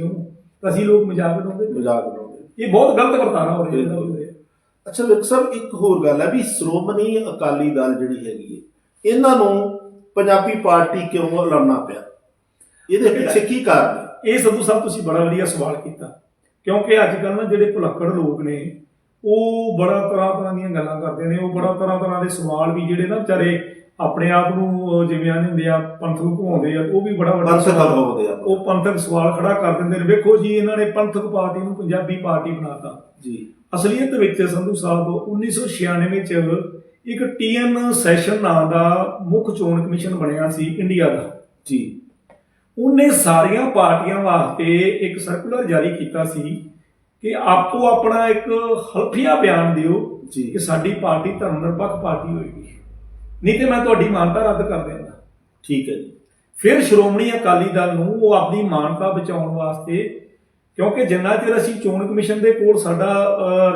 ਤਾਂ ਅਸੀਂ ਲੋਕ ਮਜ਼ਾਕ ਉਡਾਉਂਦੇ ਮਜ਼ਾਕ ਬਣਾਉਂਦੇ ਇਹ ਬਹੁਤ ਗਲਤ ਵਰਤਾਰਾ ਹੋ ਰਿਹਾ ਇਹਦਾ ਅੱਛਾ ਵਿਕ ਸਾਹਿਬ ਇੱਕ ਹੋਰ ਗੱਲ ਹੈ ਵੀ ਸ਼੍ਰੋਮਣੀ ਅਕਾਲੀ ਦਲ ਜਿਹੜੀ ਹੈਗੀ ਹੈ ਇਹਨਾਂ ਨੂੰ ਪੰਜਾਬੀ ਪਾਰਟੀ ਕਿਉਂ ਐਲਾਨਣਾ ਪਿਆ? ਇਹਦੇ ਪਿੱਛੇ ਕੀ ਕਾਰਨ ਹੈ? ਇਹ ਸੰਧੂ ਸਾਹਿਬ ਤੁਸੀਂ ਬੜਾ ਵਧੀਆ ਸਵਾਲ ਕੀਤਾ। ਕਿਉਂਕਿ ਅੱਜ ਕੱਲ੍ਹ ਨਾ ਜਿਹੜੇ ਭੁਲੱਕੜ ਲੋਕ ਨੇ ਉਹ ਬੜਾ ਤਰ੍ਹਾਂ ਤਰ੍ਹਾਂ ਦੀਆਂ ਗੱਲਾਂ ਕਰਦੇ ਨੇ ਉਹ ਬੜਾ ਤਰ੍ਹਾਂ ਤਰ੍ਹਾਂ ਦੇ ਸਵਾਲ ਵੀ ਜਿਹੜੇ ਨਾ ਵਿਚਾਰੇ ਆਪਣੇ ਆਪ ਨੂੰ ਜਿਵੇਂ ਆਨੇ ਹੁੰਦੇ ਆ ਪੰਥਕ ਨੂੰ ਘੁਮਾਉਂਦੇ ਆ ਉਹ ਵੀ ਬੜਾ ਵੱਡਾ ਪੰਥਕ ਸਵਾਲ- ਹੋਦੇ ਆ। ਉਹ ਪੰਥਕ ਸਵਾਲ ਖੜਾ ਕਰ ਦਿੰਦੇ ਨੇ। ਵੇਖੋ ਜੀ ਇਹਨਾਂ ਨੇ ਪੰਥਕ ਪਾਰਟੀ ਨੂੰ ਪੰਜਾਬੀ ਪਾਰਟੀ ਬਣਾਤਾ। ਜੀ। ਅਸਲੀਅਤ ਵਿੱਚ ਸੰਧੂ ਸਾਹਿਬ 1996 ਚ ਇੱਕ ਟੀਐਨ ਸੈਸ਼ਨ ਨਾਂ ਦਾ ਮੁੱਖ ਚੋਣ ਕਮਿਸ਼ਨ ਬਣਿਆ ਸੀ ਇੰਡੀਆ ਦਾ। ਜੀ। ਉਹਨੇ ਸਾਰੀਆਂ ਪਾਰਟੀਆਂ ਵਾਸਤੇ ਇੱਕ ਸਰਕੂਲਰ ਜਾਰੀ ਕੀਤਾ ਸੀ ਕਿ ਆਪੋ ਆਪਣਾ ਇੱਕ ਹਲਫੀਆ ਬਿਆਨ ਦਿਓ ਜੀ। ਕਿ ਸਾਡੀ ਪਾਰਟੀ ਧਰਮ ਨਿਰਪੱਖ ਪਾਰਟੀ ਹੋਏਗੀ। ਨਹੀਂ ਤੇ ਮੈਂ ਤੁਹਾਡੀ ਮਾਨਤਾ ਰੱਦ ਕਰ ਦੇਵਾਂਗਾ ਠੀਕ ਹੈ ਜੀ। ਫਿਰ ਸ਼੍ਰੋਮਣੀ ਅਕਾਲੀ ਦਲ ਨੂੰ ਉਹ ਆਪਣੀ ਮਾਨਤਾ ਬਚਾਉਣ ਵਾਸਤੇ ਕਿਉਂਕਿ ਜਿੰਨਾ ਚਿਰ ਅਸੀਂ ਚੋਣ ਕਮਿਸ਼ਨ ਦੇ ਕੋਲ ਸਾਡਾ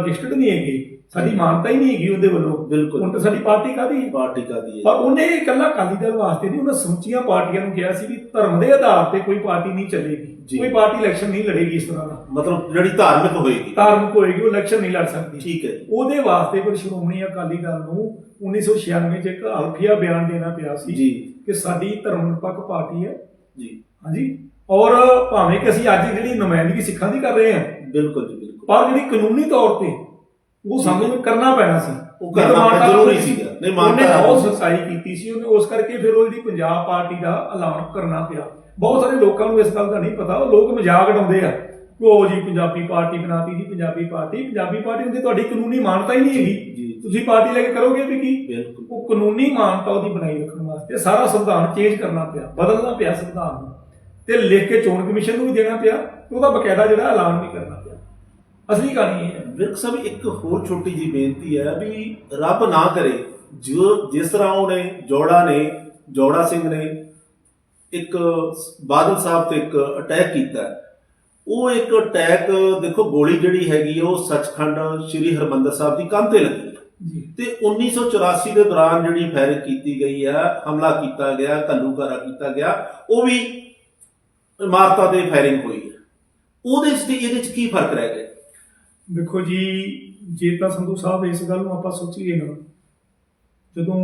ਰਜਿਸਟਰਡ ਨਹੀਂ ਹੈਗੀ ਸਾਡੀ ਮਾਨਤਾ ਹੀ ਨਹੀਂ ਹੈਗੀ ਉਹਦੇ ਵੱਲੋਂ। ਬਿਲਕੁਲ। ਹੁਣ ਤਾਂ ਸਾਡੀ ਪਾਰਟੀ ਕਾਦੀ ਪਾਰਟੀ ਕਾਦੀ ਹੈ ਪਰ ਉਹਨੇ ਇਕੱਲਾ ਅਕਾਲੀ ਦਲ ਵਾਸਤੇ ਨਹੀਂ ਉਹਨਾਂ ਸਮੁੱਚੀਆਂ ਪਾਰਟੀਆਂ ਨੂੰ ਕਿਹਾ ਸੀ ਵੀ ਧਰਮ ਦੇ ਆਧਾਰ ਤੇ ਕੋਈ ਪਾਰਟੀ ਨਹੀਂ ਚੱਲੇਗੀ। ਕੋਈ ਪਾਰਟੀ ਇਲੈਕਸ਼ਨ ਨਹੀਂ ਲੜੇਗੀ ਇਸ ਤਰ੍ਹਾਂ ਦਾ। ਮਤਲਬ ਜਿਹੜੀ ਧਾਰਮਿਕ ਹੋਏਗੀ। ਧਾਰਮਿਕ ਹੋਏਗੀ ਉਹ ਇਲੈਕਸ਼ਨ ਨਹੀਂ ਲੜ ਸਕਦੀ। ਠੀਕ ਹੈ ਉਹਦੇ ਵਾਸਤੇ ਫਿਰ ਸ਼੍ਰੋਮਣੀ ਅਕਾਲੀ ਦਲ ਨੂੰ 1996 ਚ ਇੱਕ ਅਲਫੀਆ ਬਿਆਨ ਦੇਣਾ ਪਿਆ ਸੀ ਜੀ। ਕਿ ਸਾਡੀ ਧਰਮ ਨਿਰਪੱਖ ਪਾਰਟੀ ਹੈ। ਜੀ। ਹਾਂਜੀ। ਔਰ ਭਾਵੇਂ ਕਿ ਅਸੀਂ ਅੱਜ ਜਿਹੜੀ ਨੁਮਾਇੰਦਗੀ ਸਿੱਖਾਂ ਦੀ ਕਰ ਰਹੇ ਹਾਂ ਬਿਲਕੁਲ ਜੀ ਬਿਲਕੁਲ। ਪਰ ਜਿਹੜੀ ਕਾਨੂੰਨੀ ਤੌਰ ਤੇ ਉਹ ਸਾਨੂੰ ਕਰਨਾ ਪੈਣਾ ਸੀ। ਉਹ ਕਰਨਾ ਜ਼ਰੂਰੀ ਸੀਗਾ। ਨਹੀਂ, ਉਹਨੇ ਮਾਨਤਾ ਬਹੁਤ ਹੈ। ਸਖਤਾਈ ਕੀਤੀ ਸੀ ਉਹਨੇ ਉਸ ਕਰਕੇ ਫਿਰ ਉਹ ਜਿਹੜੀ ਪੰਜਾਬ ਪਾਰਟੀ ਦਾ ਐਲਾਨ ਕਰਨਾ ਪਿਆ। ਬਹੁਤ ਸਾਰੇ ਲੋਕਾਂ ਨੂੰ ਇਸ ਗੱਲ ਦਾ ਨਹੀਂ ਪਤਾ ਉਹ ਲੋਕ ਮਜ਼ਾਕ ਉਡਾਉਂਦੇ ਆ ਉਹ ਜੀ ਪੰਜਾਬੀ ਪਾਰਟੀ ਬਣਾਤੀ ਜੀ ਪੰਜਾਬੀ ਪਾਰਟੀ ਪੰਜਾਬੀ ਪਾਰਟੀ ਹੁੰਦੀ ਤੁਹਾਡੀ ਕਾਨੂੰਨੀ ਮਾਨਤਾ ਹੀ ਨਹੀਂ ਹੈਗੀ। ਤੁਸੀਂ ਪਾਰਟੀ ਲੈ ਕੇ ਕਰੋਗੇ ਵੀ ਕੀ? ਬਿਲਕੁਲ। ਉਹ ਕਾਨੂੰਨੀ ਮਾਨਤਾ ਉਹਦੀ ਬਣਾਈ ਰੱਖਣ ਵਾਸਤੇ ਸਾਰਾ ਸੰਵਿਧਾਨ ਚੇਂਜ ਕਰਨਾ ਪਿਆ ਬਦਲਣਾ ਪਿਆ ਸੰਵਿਧਾਨ ਨੂੰ। ਤੇ ਲਿਖ ਕੇ ਚੋਣ ਕਮਿਸ਼ਨ ਨੂੰ ਵੀ ਦੇਣਾ ਪਿਆ ਉਹਦਾ ਬਕਾਇਦਾ ਜਿਹੜਾ ਐਲਾਨ ਵੀ ਕਰਨਾ ਪਿਆ। ਅਸਲੀ ਕਹਾਣੀ ਇਹ ਹੈ। ਵਿਰਕ ਸਾਹਿਬ ਇੱਕ ਹੋਰ ਛੋਟੀ ਜੀ ਬੇਨਤੀ ਹੈ ਵੀ ਰੱਬ ਨਾ ਕਰੇ ਜੋ ਜਿਸ ਤਰ੍ਹਾਂ ਉਹਨੇ ਜੋੜਾ ਨੇ ਜੋੜਾ ਸਿੰਘ ਨੇ ਇੱਕ ਬਾਦਲ ਸਾਹਿਬ ਤੇ ਇੱਕ ਅਟੈਕ ਕੀਤਾ। ਉਹ ਇੱਕ ਅਟੈਕ ਦੇਖੋ ਗੋਲੀ ਜਿਹੜੀ ਹੈਗੀ ਉਹ ਸੱਚਖੰਡ ਸ੍ਰੀ ਹਰਮੰਦਰ ਸਾਹਿਬ ਦੀ ਕੰਧ ਤੇ ਲੱਗੀ। ਤੇ 1984 ਦੇ ਦੌਰਾਨ ਜਿਹੜੀ ਫਾਇਰਿੰਗ ਕੀਤੀ ਗਈ ਹੈ ਹਮਲਾ ਕੀਤਾ ਗਿਆ ਘੱਲੂਘਾਰਾ ਕੀਤਾ ਗਿਆ ਉਹ ਵੀ ਇਮਾਰਤਾਂ ਤੇ ਫਾਇਰਿੰਗ ਹੋਈ ਹੈ। ਉਹਦੇ ਚ ਤੇ ਇਹਦੇ ਚ ਕੀ ਫ਼ਰਕ ਰਹਿ ਗਿਆ? ਦੇਖੋ ਜੀ ਜੇ ਤਾਂ ਸੰਧੂ ਸਾਹਿਬ ਇਸ ਗੱਲ ਨੂੰ ਆਪਾਂ ਸੋਚੀਏ ਨਾ ਜਦੋਂ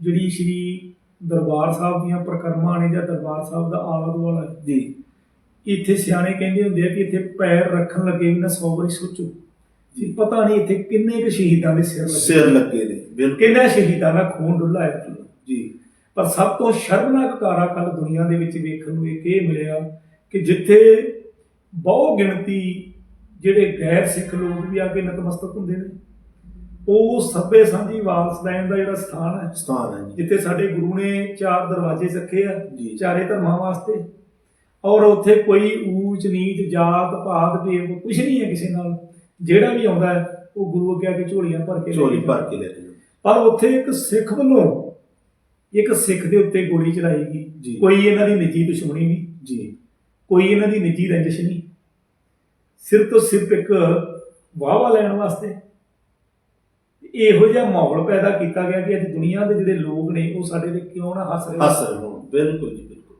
ਜਿਹੜੀ ਸ਼੍ਰੀ ਦਰਬਾਰ ਸਾਹਿਬ ਦੀਆਂ ਪ੍ਰਕਰਮਾਂ ਨੇ ਜਾਂ ਦਰਬਾਰ ਸਾਹਿਬ ਦਾ ਆਲਾ ਦੁਆਲਾ ਜੀ। ਇੱਥੇ ਸਿਆਣੇ ਕਹਿੰਦੇ ਹੁੰਦੇ ਆ ਕਿ ਇੱਥੇ ਪੈਰ ਰੱਖਣ ਲੱਗੇ ਵੀ ਨਾ ਸੌ ਵਾਰੀ ਸੋਚੋ। ਜੀ ਪਤਾ ਨਹੀਂ ਇੱਥੇ ਕਿੰਨੇ ਕੁ ਸ਼ਹੀਦਾਂ ਦੇ ਸਿਰ ਲੱਗੇ ਸਿਰ ਲੱਗੇ ਨੇ ਬਿਲਕੁਲ। ਕਿੰਨੇ ਸ਼ਹੀਦਾਂ ਦਾ ਖੂਨ ਡੁੱਲਾ ਹੈ। ਜੀ। ਪਰ ਸਭ ਤੋਂ ਸ਼ਰਮਨਾਕ ਕਾਰਾ ਕੱਲ ਦੁਨੀਆ ਦੇ ਵਿੱਚ ਵੇਖਣ ਨੂੰ ਇੱਕ ਇਹ ਮਿਲਿਆ ਕਿ ਜਿੱਥੇ ਬਹੁ ਗਿਣਤੀ ਜਿਹੜੇ ਗੈਰ ਸਿੱਖ ਲੋਕ ਵੀ ਆ ਕੇ ਨਤਮਸਤਕ ਹੁੰਦੇ ਨੇ ਉਹ ਸੱਭੇ ਸਾਂਝੀ ਵਾਲਸਦਾਨ ਦਾ ਜਿਹੜਾ ਸਥਾਨ ਹੈ ਸਥਾਨ ਹੈ ਜੀ। ਜਿੱਥੇ ਸਾਡੇ ਗੁਰੂ ਨੇ ਚਾਰ ਦਰਵਾਜ਼ੇ ਰੱਖੇ ਆ। ਚਾਰੇ ਧਰਮਾਂ ਵਾਸਤੇ। ਔਰ ਉੱਥੇ ਕੋਈ ਊਚ ਨੀਚ ਜਾਤ ਪਾਤ ਭੇਦ ਕੁਝ ਨਹੀਂ ਹੈ ਕਿਸੇ ਨਾਲ। ਜਿਹੜਾ ਵੀ ਆਉਂਦਾ ਹੈ ਉਹ ਗੁਰੂ ਅੱਗੇ ਆ ਕੇ ਝੋਲੀਆਂ ਭਰ ਕੇ ਲੈ ਚੋਰੀ ਕੇ ਭਰ ਕੇ ਲੈ ਜਾਂਦੇ। ਪਰ ਉੱਥੇ ਇੱਕ ਸਿੱਖ ਵੱਲੋਂ ਇੱਕ ਸਿੱਖ ਦੇ ਉੱਤੇ ਗੋਲੀ ਚਲਾਈ ਜੀ। ਗਈ ਕੋਈ ਇਹਨਾਂ ਦੀ ਨਿੱਜੀ ਦੁਸ਼ਮਣੀ ਨਹੀਂ। ਜੀ। ਕੋਈ ਇਹਨਾਂ ਦੀ ਨਿੱਜੀ ਰੰਜਿਸ਼ ਨਹੀਂ। ਸਿਰਫ ਤੋਂ ਸਿਰਫ ਇੱਕ ਵਾਹਵਾ ਲੈਣ ਵਾਸਤੇ ਇਹੋ ਜਿਹਾ ਮਾਹੌਲ ਪੈਦਾ ਕੀਤਾ ਗਿਆ ਕਿ ਅੱਜ ਦੁਨੀਆ ਦੇ ਜਿਹੜੇ ਲੋਕ ਨੇ ਉਹ ਸਾਡੇ ਤੇ ਕਿਉਂ ਨਾ ਹੱਸ ਰਹੇ ਹੱਸ ਰਹੇ ਹੋਣ। ਬਿਲਕੁਲ ਜੀ ਬਿਲਕੁਲ।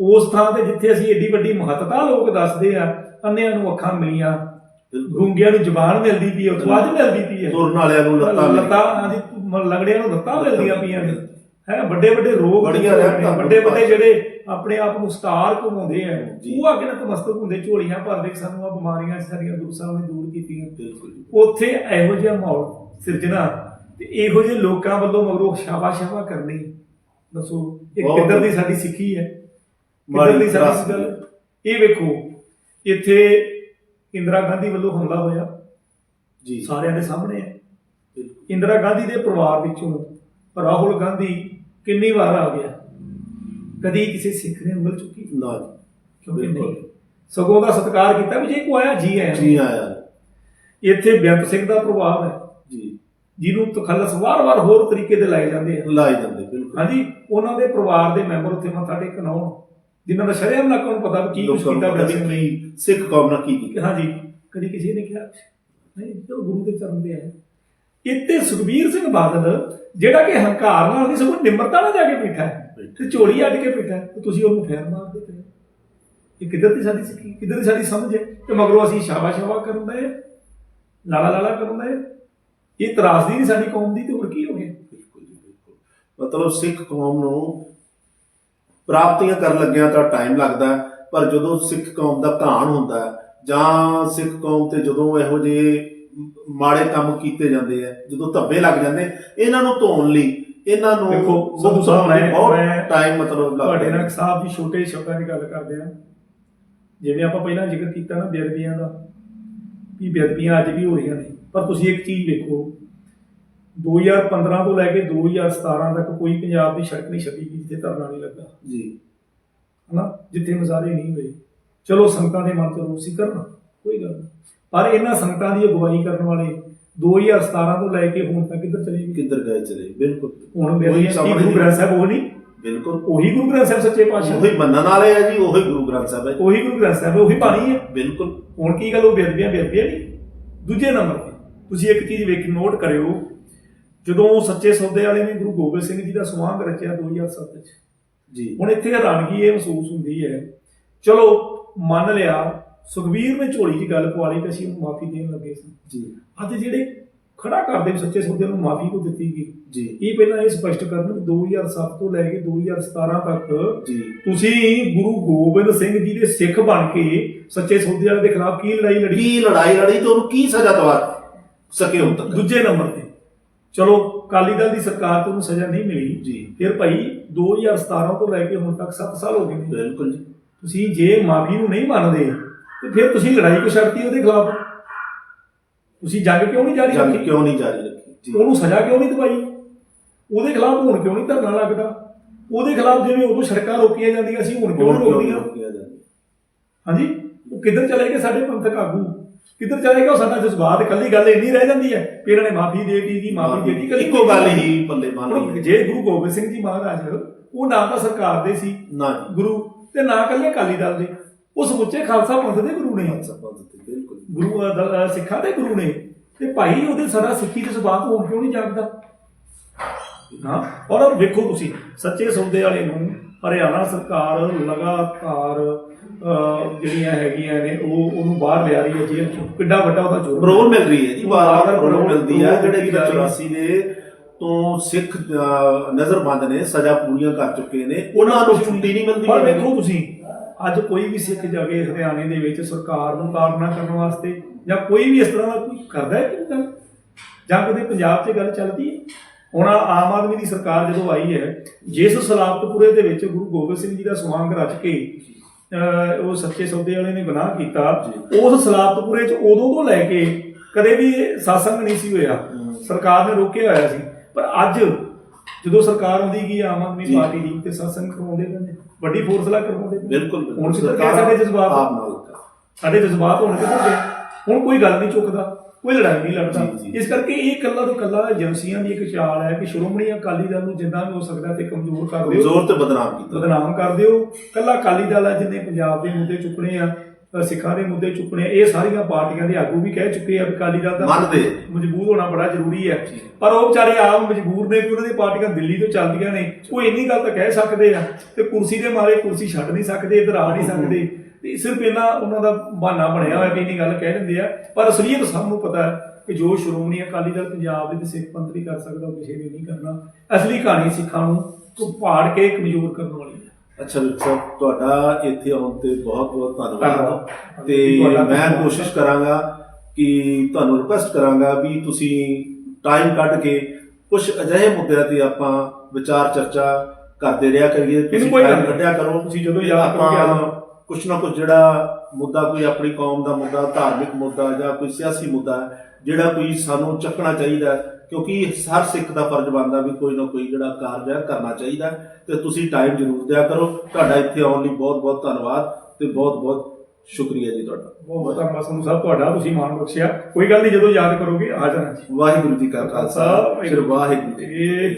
ਉਸ ਥਾਂ ਤੇ ਜਿੱਥੇ ਅਸੀਂ ਏਡੀ ਵੱਡੀ ਮਹੱਤਤਾ ਲੋਕ ਦੱਸਦੇ ਆ ਅੰਨਿਆਂ ਨੂੰ ਅੱਖਾਂ ਮਿਲੀਆਂ ਗੂੰਗਿਆਂ ਨੂੰ ਜ਼ੁਬਾਨ ਮਿਲਦੀ ਪਈ ਹੈ। ਤਵਾਜ ਮਿਲਦੀ ਪਈ ਹੈ ਤੁਰਨ ਵਾਲਿਆਂ ਨੂੰ ਲੱਤਾਂ। ਲੱਤਾਂ ਹਾਂਜੀ ਲੰਗੜਿਆਂ ਨੂੰ ਲੱਤਾਂ ਮਿਲਦੀਆਂ ਪਈਆਂ ਨੇ। ਹੈ ਵੱਡੇ ਵੱਡੇ ਰੋਗ ਬੜੀਆਂ ਰਹਿਮਤਾਂ ਵੱਡੇ ਵੱਡੇ ਜਿਹੜੇ ਆਪਣੇ ਆਪ ਨੂੰ ਸਟਾਰ ਘੁਮਾਉਂਦੇ ਆ। ਉਹ ਅੱਗੇ ਨਤਮਸਤਕ ਹੁੰਦੇ ਝੋਲੀਆਂ ਭਰਦੇ ਕਿ ਸਾਨੂੰ ਆ ਬਿਮਾਰੀਆਂ ਗੁਰੂ ਸਾਹਿਬ ਨੇ ਦੂਰ ਕੀਤੀਆਂ। ਬਿਲਕੁਲ ਉੱਥੇ ਇਹੋ ਜਿਹਾ ਮਾਹੌਲ ਸਿਰਜਣਾ ਤੇ ਇਹੋ ਜਿਹੇ ਲੋਕਾਂ ਵੱਲੋਂ ਮਗਰੋਂ ਸ਼ਾਬਾ ਸ਼ਾਬਾ ਕਰਨੀ। ਦੱਸੋ ਇਹ ਕਿੱਧਰ ਦੀ ਸਾਡੀ ਸਿੱਖੀ ਹੈ? ਕਿੱਧਰ ਦੀ ਸਾਡੀ ਗੱਲ? ਇਹ ਵੇਖੋ ਇੱਥੇ ਇੰਦਰਾ ਗਾਂਧੀ ਵੱਲੋਂ ਹਮਲਾ ਹੋਇਆ। ਜੀ। ਸਾਰਿਆਂ ਦੇ ਸਾਹਮਣੇ ਹੈ। ਇੰਦਰਾ ਗਾਂਧੀ ਦੇ ਪਰਿਵਾਰ ਵਿੱਚੋਂ ਰਾਹੁਲ ਗਾਂਧੀ ਕਿੰਨੀ ਵਾਰ ਆ ਗਿਆ? ਕਦੀ ਕਿਸੇ ਸਿੱਖ ਨੇ ਉਂਗਲ ਚੁੱਕੀ? ਨਾ ਕਿਉਂਕਿ। ਨਹੀਂ। ਸਗੋਂ ਦਾ ਸਤਿਕਾਰ ਕੀਤਾ ਵੀ ਜੇ ਕੋ ਆਇਆ ਜੀ ਆਇਆ। ਜੀ ਆਇਆ। ਇੱਥੇ ਬੇਅੰਤ ਸਿੰਘ ਦਾ ਪ੍ਰਭਾਵ ਹੈ। ਜੀ। ਜਿਹਨੂੰ ਤਖੱਲਸ ਵਾਰ-ਵਾਰ ਹੋਰ ਤਰੀਕੇ ਦੇ ਲਾਏ ਜਾਂਦੇ ਆ। ਲਾਈ ਜਾਂਦੇ ਬਿਲਕੁਲ। ਹਾਂਜੀ ਉਹਨਾਂ ਦੇ ਪਰਿਵਾਰ ਦੇ ਮੈਂਬਰ ਉੱਥੇ ਮੱਥਾ ਟੇਕਣ ਆਉਣ। ਜਿਨ੍ਹਾਂ ਦਾ ਸ਼ਰੇਆਮ ਨੂੰ ਪਤਾ ਵੀ ਕੀ ਕੁਝ ਕੀਤਾ ਪਤਾ ਬੇਅੰਤ ਸਿੰਘ ਵੀ ਨੇ ਕੀ ਸਿੱਖ ਕੌਮ ਨਾਲ ਕੀ ਕੀਤਾ। ਹਾਂਜੀ ਕਦੀ ਕਿਸੇ ਨੇ ਕਿਹਾ ਨਹੀਂ ਜੋ ਗੁਰੂ ਦੇ ਚਰਨ ਦੇ ਹੈ ਇੱਥੇ ਸੁਖਬੀਰ ਸਿੰਘ ਬਾਦਲ ਜਿਹੜਾ ਕਿ ਹੰਕਾਰ ਨਾਲ ਨਹੀਂ ਸਗੋਂ ਨਿਮਰਤਾ ਨਾਲ ਜਾ ਕੇ ਬੈਠਾ ਹੈ ਤੇ ਝੋਲੀ ਅੱਡ ਕੇ ਬੈਠਾ ਹੈ। ਤੇ ਤੁਸੀਂ ਉਹਨੂੰ ਫੇਰ ਮਾਰਦੇ ਪਏ ਕਿ ਕਿੱਧਰ ਦੀ ਸਾਡੀ ਸਿੱਖੀ? ਕਿੱਧਰ ਦੀ ਸਾਡੀ ਸਮਝ ਹੈ? ਤੇ ਮਗਰੋਂ ਅਸੀਂ ਸ਼ਾਬਾ ਸ਼ਾਬਾ ਕਰਨ ਦੇ ਲਾਲਾ ਲਾਲਾ ਕਰਨ ਦੇ ਇਹ ਤਰਾਸਦੀ ਨਹੀਂ ਸਾਡੀ ਕੌਮ ਦੀ ਤੇ ਹੋਰ ਕੀ ਹੋ ਗਿਆ? ਬਿਲਕੁਲ ਬਿਲਕੁਲ। ਮਤਲਬ ਸਿੱਖ ਕੌਮ ਨੂੰ ਪ੍ਰਾਪਤੀਆਂ ਕਰਨ ਲੱਗਿਆਂ ਤਾਂ ਟਾਈਮ ਲੱਗਦਾ ਪਰ ਜਦੋਂ ਸਿੱਖ ਕੌਮ ਦਾ ਘਾਣ ਹੁੰਦਾ ਜਾਂ ਸਿੱਖ ਕੌਮ ਤੇ ਜਦੋਂ ਇਹੋ ਜਿਹੇ ਮਾੜੇ ਕੰਮ ਕੀਤੇ ਜਾਂਦੇ ਆ ਜਦੋਂ ਧੱਬੇ ਲੱਗ ਜਾਂਦੇ ਇਹਨਾਂ ਨੂੰ ਧੋਣ ਲਈ ਇਹਨਾਂ ਨੂੰ ਦੇਖੋ, ਸੰਧੂ ਸਾਹਿਬ, ਬਹੁਤ ਟਾਈਮ ਮਤਲਬ ਤੁਹਾਡੇ ਲੱਗਦਾ ਨਾਲ ਸਾਹਿਬ ਜੀ ਛੋਟੇ ਸ਼ਬਦਾਂ ਦੀ ਗੱਲ ਕਰਦੇ ਆ ਜਿਵੇਂ ਆਪਾਂ ਪਹਿਲਾਂ ਜ਼ਿਕਰ ਕੀਤਾ ਨਾ ਬੇਅਦਬੀਆਂ ਦਾ ਵੀ ਬੇਅਦਬੀਆਂ ਅੱਜ ਵੀ ਹੋ ਰਹੀਆਂ ਨੇ ਪਰ ਤੁਸੀਂ ਇੱਕ ਚੀਜ਼ ਵੇਖੋ 2015 ਤੋਂ ਲੈ ਕੇ 2017 ਤੱਕ ਕੋਈ ਪੰਜਾਬ ਦੀ ਸੜਕ ਨਹੀਂ ਛੱਡੀ ਗਈ ਜਿੱਥੇ ਧਰਨਾ ਨਹੀਂ ਲੱਗਾ। ਜੀ। ਹਨਾ? ਜਿੱਥੇ ਮੁਜ਼ਾਹਰੇ ਨਹੀਂ ਹੋਏ ਚਲੋ ਸੰਗਤਾਂ ਦੇ ਮਨ ਚ ਰੋਸ ਕਰਨਾ ਕੋਈ ਗੱਲ ਨਹੀਂ। ਪਰ ਇਹਨਾਂ ਸੰਗਤਾਂ ਦੀ ਅਗਵਾਈ ਕਰਨ ਵਾਲੇ 2017 ਤੋਂ ਲੈ ਕੇ ਹੁਣ ਤੱਕ ਕਿੱਧਰ ਚਲੇ ਗਏ? ਕਿੱਧਰ ਗਏ ਚਲੇ? ਬਿਲਕੁਲ। ਹੁਣ ਕੀ ਸਾਹਮਣੇ ਗੁਰੂ ਗ੍ਰੰਥ ਸਾਹਿਬ ਉਹ ਨਹੀਂ? ਬਿਲਕੁਲ। ਉਹੀ ਗੁਰੂ ਗ੍ਰੰਥ ਸਾਹਿਬ ਸੱਚੇ ਪਾਤਸ਼ਾਹ। ਉਹੀ ਮੰਨਣ ਵਾਲੇ ਆ ਜੀ ਉਹੀ ਗੁਰੂ ਗ੍ਰੰਥ ਸਾਹਿਬ ਹੈ ਉਹੀ ਗੁਰੂ ਗ੍ਰੰਥ ਸਾਹਿਬ ਉਹੀ ਬਾਣੀ ਹੈ ਬਿਲਕੁਲ। ਹੁਣ ਕੀ ਗੱਲ ਉਹ ਬੇਅਦਬੀਆਂ ਬੇਅਦਬੀਆਂ ਨਹੀਂ। ਦੂਜੇ ਨੰਬਰ ਤੇ ਤੁਸੀਂ ਇੱਕ ਚੀਜ਼ ਵੇਖ ਨੋਟ ਕਰਿਓ। ਜਦੋਂ ਸੱਚੇ ਸੌਦੇ ਵਾਲੇ ਨੇ ਗੁਰੂ ਗੋਬਿੰਦ ਸਿੰਘ ਜੀ ਦਾ ਸਵਾਂਗ ਰਚਿਆ 2007 ਚ। ਜੀ। ਹੁਣ ਇੱਥੇ ਹੈਰਾਨਗੀ ਇਹ ਮਹਿਸੂਸ ਹੁੰਦੀ ਹੈ। ਚਲੋ ਮੰਨ ਲਿਆ ਸੁਖਬੀਰ ਨੇ ਝੋਲੀ 'ਚ ਗੱਲ ਪਵਾ ਲਈ ਤੇ ਅਸੀਂ ਉਹਨੂੰ ਮਾਫੀ ਦੇਣ ਲੱਗੇ ਸੀ। ਜੀ। ਅੱਜ ਜਿਹੜੇ ਖੜਾ ਕਰਦੇ ਸੱਚੇ ਸੌਦੇ ਨੂੰ ਮਾਫੀ ਕੋ ਦਿੱਤੀ ਗਈ? ਜੀ। ਇਹ ਪਹਿਲਾਂ ਇਹ ਸਪਸ਼ਟ ਕਰਨ ਕਿ 2007 ਤੋਂ ਲੈ ਕੇ 2017 ਤੱਕ ਜੀ। ਤੁਸੀਂ ਗੁਰੂ ਗੋਬਿੰਦ ਸਿੰਘ ਜੀ ਦੇ ਸਿੱਖ ਬਣ ਕੇ ਸੱਚੇ ਸੌਦੇ ਵਾਲੇ ਦੇ ਖਿਲਾਫ ਕੀ ਲੜਾਈ ਲੜੀ? ਕੀ ਲੜਾਈ ਲੜੀ ਤੇ ਉਹਨੂੰ ਕੀ ਸਜ਼ਾ ਦਵਾ ਸਕੇ ਹੁਣ ਤੱਕ? ਦੂਜੇ ਨੰਬਰ ਤੇ। ਚਲੋ ਕਾਲੀ ਦਲ ਦੀ ਸਰਕਾਰ ਤੋਂ ਉਹਨੂੰ ਸਜ਼ਾ ਨਹੀਂ ਮਿਲੀ। ਜੀ। ਫਿਰ ਭਾਈ 2017 ਤੋਂ ਲੈ ਕੇ ਹੁਣ ਤੱਕ 7 ਸਾਲ ਹੋ ਗਏ ਨੇ। ਬਿਲਕੁਲ ਜੀ। ਤੁਸੀਂ ਜੇ ਮਾਫੀ ਨੂੰ ਨਹੀਂ ਮੰਨਦੇ ਤੇ ਫਿਰ ਤੁਸੀਂ ਲੜਾਈ ਕਿਉਂ ਛੱਡਤੀ ਉਹਦੇ ਖਿਲਾਫ। ਤੁਸੀਂ ਜੰਗ ਕਿਉਂ ਨਹੀਂ ਜਾਰੀ ਰੱਖੀ? ਕਿਉਂ ਨਹੀਂ ਜਾਰੀ ਰੱਖੀ? ਜੀ। ਉਹਨੂੰ ਸਜ਼ਾ ਕਿਉਂ ਨਹੀਂ ਦਵਾਈ? ਉਹਦੇ ਖਿਲਾਫ ਹੁਣ ਕਿਉਂ ਨਹੀਂ ਧਰਨਾ ਲੱਗਦਾ? ਉਹਦੇ ਖਿਲਾਫ ਜਿਵੇਂ ਉਦੋਂ ਸੜਕਾਂ ਰੋਕੀਆਂ ਜਾਂਦੀਆਂ ਸੀ ਹੁਣ ਕਿਉਂ ਰੋਕਦੀਆਂ? ਹਾਂਜੀ? ਉਹ ਕਿੱਧਰ ਚਲੇ ਗਏ ਸਾਡੇ ਪੰਥਕ ਆਗੂ? ਕਿੱਧਰ ਉਹ ਸਾਡਾ ਜਜ਼ਬਾਤ ਕੱਲੀ ਗੱਲ ਇੰਨੀ ਰਹਿ ਜਾਂਦੀ ਹੈ। ਕਿ ਇਹਨਾਂ ਨੇ ਮਾਫੀ ਦੇਤੀ ਜੀ ਮਾਫੀ ਦੇਤੀ ਕੱਲੀ ਇੱਕੋ ਗੱਲ ਹੀ ਪੱਲੇ ਬੰਨ ਲਈ ਜੇ ਗੁਰੂ ਗੋਬਿੰਦ ਸਿੰਘ ਜੀ ਮਹਾਰਾਜ ਉਹ ਨਾ ਤਾਂ ਸਰਕਾਰ ਦੇ ਸੀ ਨਾ ਗੁਰੂ ਤੇ ਨਾ ਕੱਲੇ ਅਕਾਲੀ ਦਲ ਦੇ। ਉਹ ਸਮੁੱਚੇ ਖਾਲਸਾ ਪੰਥ ਦੇ ਗੁਰੂ ਨੇ। ਬਿਲਕੁਲ ਗੁਰੂ ਸਿੱਖਾਂ ਦੇ ਗੁਰੂ ਨੇ। ਤੇ ਭਾਈ ਉਹਦੇ ਸਾਡਾ ਸਿੱਖੀ ਜਜ਼ਬਾਤ ਹੁਣ ਕਿਉਂ ਨਹੀਂ ਜਾਗਦਾ? ਹਾਂ? ਔਰ ਵੇਖੋ ਤੁਸੀਂ ਸੱਚੇ ਸੌਦੇ ਵਾਲੇ ਨੂੰ ਹਰਿਆਣਾ ਸਰਕਾਰ ਲਗਾਤਾਰ ਜਿਹੜੀਆਂ ਹੈਗੀਆਂ ਨੇ ਉਹ ਉਹਨੂੰ ਬਾਹਰ ਲਿਆ ਰਹੀ ਹੈ ਜੇਲ੍ਹ ਚੋਂ। ਕਿੱਡਾ ਵੱਡਾ ਉਹਦਾ ਜੁਰਮ ਪਰੋਲ ਮਿਲ ਰਹੀ ਹੈ ਜੀ ਪਰੋਲ ਮਿਲਦੀ ਹੈ ਜਿਹੜੇ ਮਿਲਦੀ ਹੈ। 84 ਦੇ ਤੋਂ ਸਿੱਖ ਨਜ਼ਰਬੰਦ ਨੇ ਸਜ਼ਾ ਪੂਰੀਆਂ ਕਰ ਚੁੱਕੇ ਨੇ ਉਹਨਾਂ ਨੂੰ ਛੁੱਟੀ ਨਹੀਂ ਮਿਲਦੀ। ਪਰ ਵੇਖੋ ਤੁਸੀਂ ਅੱਜ ਕੋਈ ਵੀ ਸਿੱਖ ਜਾਵੇ ਹਰਿਆਣੇ ਦੇ ਵਿੱਚ ਸਰਕਾਰ ਨੂੰ ਤਾੜਨਾ ਕਰਨ ਵਾਸਤੇ ਜਾਂ ਕੋਈ ਵੀ ਇਸ ਤਰ੍ਹਾਂ ਦਾ ਕੋਈ ਕਰਦਾ ਹੈ ਕਿ ਜਾਂ ਕਦੇ ਪੰਜਾਬ 'ਚ ਗੱਲ ਚੱਲਦੀ ਹੈ? ਹੁਣ ਆਮ ਆਦਮੀ ਦੀ ਸਰਕਾਰ ਜਦੋਂ ਆਈ ਹੈ ਜਿਸ ਸਲਾਬਤਪੁਰੇ ਦੇ ਵਿੱਚ ਗੁਰੂ ਗੋਬਿੰਦ ਸਿੰਘ ਜੀ ਦਾ ਸਵਾਂਗ ਰਚ ਕੇ ਉਹ ਸੱਚੇ ਸੌਦੇ ਵਾਲੇ ਨੇ ਗੁਨਾਹ ਕੀਤਾ ਉਸ ਸਲਾਬਤਪੁਰੇ 'ਚ ਉਦੋਂ ਤੋਂ ਲੈ ਕੇ ਕਦੇ ਵੀ ਸਾਸੰਗ ਨਹੀਂ ਸੀ ਹੋਇਆ। ਸਰਕਾਰ ਨੇ ਰੋਕਿਆ ਹੋਇਆ ਸੀ। ਪਰ ਅੱਜ ਜਦੋਂ ਸਰਕਾਰ ਆਉਂਦੀ ਗਈ ਆਮ ਆਦਮੀ। ਪਾਰਟੀ ਦੀ ਤੇ ਸਾਸੰਗ ਕਰਵਾਉਂਦੇ ਨੇ। ਵੱਡੀ ਫੋਰਸ ਲਾ ਕਰਵਾਉਂਦੇ। ਬਿਲਕੁਲ ਹੁਣ ਗਏ ਸਾਡੇ ਜਜ਼ਬਾਤ? ਆਪ ਨਾਲ। ਕਰ। ਸਾਡੇ ਜਜ਼ਬਾਤ ਹੁਣ ਹੁਣ ਕੋਈ ਗੱਲ ਨਹੀਂ ਚੁੱਕਦਾ। ਕੋਈ ਲੜਾਈ ਨਹੀਂ ਲੜਦਾ। ਜੀ, ਜੀ। ਇਸ ਕਰਕੇ ਇਹ ਕੱਲਾ ਤੋਂ ਕੱਲਾ ਏਜੰਸੀਆਂ ਦੀ ਇੱਕ ਚਾਲ ਹੈ ਕਿ ਸ਼੍ਰੋਮਣੀ ਅਕਾਲੀ ਦਲ ਨੂੰ ਜਿੰਨਾ ਵੀ ਹੋ ਸਕਦਾ ਤੇ ਕਮਜ਼ੋਰ ਕਰ ਦਿਓ। ਜ਼ੋਰ ਤੇ ਬਦਨਾਮ ਕੀਤਾ। ਬਦਨਾਮ ਕਰ ਦਿਓ। ਕੱਲਾ ਅਕਾਲੀ ਦਲ ਹੈ ਜਿੰਨੇ ਪੰਜਾਬ ਦੇ ਮੁੱਦੇ ਚੁੱਕਣੇ ਆ ਅ, ਸਿੱਖਾਂ ਦੇ ਮੁੱਦੇ ਚੁੱਕਣੇ ਆ ਇਹ ਸਾਰੀਆਂ ਪਾਰਟੀਆਂ ਦੇ ਆਗੂ ਵੀ ਕਹਿ ਚੁੱਕੇ ਆ ਵੀ ਅਕਾਲੀ ਦਲ ਦਾ ਮੰਨਦੇ। ਮਜਬੂਰ ਹੋਣਾ ਬੜਾ ਜ਼ਰੂਰੀ ਹੈ। ਪਰ ਉਹ ਵਿਚਾਰੇ ਆਪ ਮਜਬੂਰ ਨੇ ਕਿ ਉਹਨਾਂ ਦੀਆਂ ਪਾਰਟੀਆਂ ਦਿੱਲੀ ਤੋਂ ਚੱਲਦੀਆਂ ਨੇ। ਉਹ ਇੰਨੀ ਗੱਲ ਤਾਂ ਕਹਿ ਸਕਦੇ ਆ ਤੇ ਕੁਰਸੀ ਦੇ ਮਾਰੇ ਕੁਰਸੀ ਛੱਡ ਨਹੀਂ ਸਕਦੇ ਇੱਧਰ ਆ ਨਹੀਂ ਸਕਦੇ। ਤੇ ਸਿਰਫ ਇਹਨਾਂ ਉਹਨਾਂ ਦਾ ਬਹਾਨਾ ਬਣਿਆ ਹੋਇਆ ਕਿ ਇੰਨੀ ਗੱਲ ਕਹਿ ਦਿੰਦੇ ਆ ਪਰ ਅਸਲੀਅਤ ਸਭ ਨੂੰ ਪਤਾ ਹੈ ਕਿ ਜੋ ਸ਼੍ਰੋਮਣੀ ਅਕਾਲੀ ਦਲ ਪੰਜਾਬ ਦੇ ਤੇ ਸਿੱਖ ਪੰਥ ਨਹੀਂ ਕਰ ਸਕਦਾ ਉਹ ਕਿਸੇ ਨੇ ਨਹੀਂ ਕਰਨਾ ਅਸਲੀ ਕਹਾਣੀ ਸਿੱਖਾਂ ਨੂੰ ਤੋਂ ਪਾੜ ਕੇ ਕਮਜ਼ੋਰ ਕਰਨ ਵਾਲੀ ਹੈ ਅੱਛਾ ਸਾਹਿਬ ਤੁਹਾਡਾ ਇੱਥੇ ਆਉਣ ਤੇ ਬਹੁਤ ਬਹੁਤ ਧੰਨਵਾਦ। ਤੇ ਮੈਂ। ਕੋਸ਼ਿਸ਼ ਕਰਾਂਗਾ ਕਿ ਤੁਹਾਨੂੰ ਰਿਕੁਐਸਟ ਕਰਾਂਗਾ ਵੀ ਤੁਸੀਂ ਟਾਈਮ ਕੱਢ ਕੇ ਕੁਝ ਅਜਿਹੇ ਮੁੱਦਿਆਂ ਤੇ ਆਪਾਂ ਵਿਚਾਰ ਚਰਚਾ ਕਰਦੇ ਰਿਹਾ ਕਰੀਏ ਤੁਸੀਂ ਕੋਈ। ਕੱਢਿਆ ਕਰੋ ਤੁਸੀਂ ਜਦੋਂ ਯਾਦ ਕਰੋਗੇ। ਕੁਛ ਨਾ ਕੁਛ ਜਿਹੜਾ ਮੁੱਦਾ ਕੋਈ ਆਪਣੀ ਕੌਮ ਦਾ ਮੁੱਦਾ ਧਾਰਮਿਕ ਮੁੱਦਾ ਜਾਂ ਕੋਈ ਸਿਆਸੀ ਮੁੱਦਾ ਜਿਹੜਾ ਕੋਈ ਸਾਨੂੰ ਚੱਕਣਾ ਚਾਹੀਦਾ ਕਿਉਂਕਿ ਹਰ ਸਿੱਖ ਦਾ ਫਰਜ਼ ਬਣਦਾ ਵੀ ਕੋਈ ਨਾ ਕੋਈ ਜਿਹੜਾ ਕਾਰਜ ਹੈ ਕਰਨਾ ਚਾਹੀਦਾ ਤੇ ਤੁਸੀਂ ਟਾਈਮ ਜ਼ਰੂਰ ਦਿਆ ਕਰੋ। ਤੁਹਾਡਾ ਇੱਥੇ ਆਉਣ ਲਈ ਬਹੁਤ ਬਹੁਤ ਧੰਨਵਾਦ ਤੇ ਬਹੁਤ ਬਹੁਤ ਸ਼ੁਕਰੀਆ ਜੀ ਤੁਹਾਡਾ। ਬਹੁਤ ਬਹੁਤ ਧੰਨਵਾਦ ਸੰਧੂ ਸਾਹਿਬ ਤੁਹਾਡਾ ਤੁਸੀਂ ਮਾਣ ਬਖਸ਼ਿਆ। ਕੋਈ ਗੱਲ ਨਹੀਂ ਜਦੋਂ ਯਾਦ ਕਰੋਗੇ ਆ ਜਾਣਾ ਜੀ। ਵਾਹਿਗੁਰੂ ਜੀ ਕਾ ਖਾਲਸਾ ਵਾਹਿਗੁਰੂ ਜੀ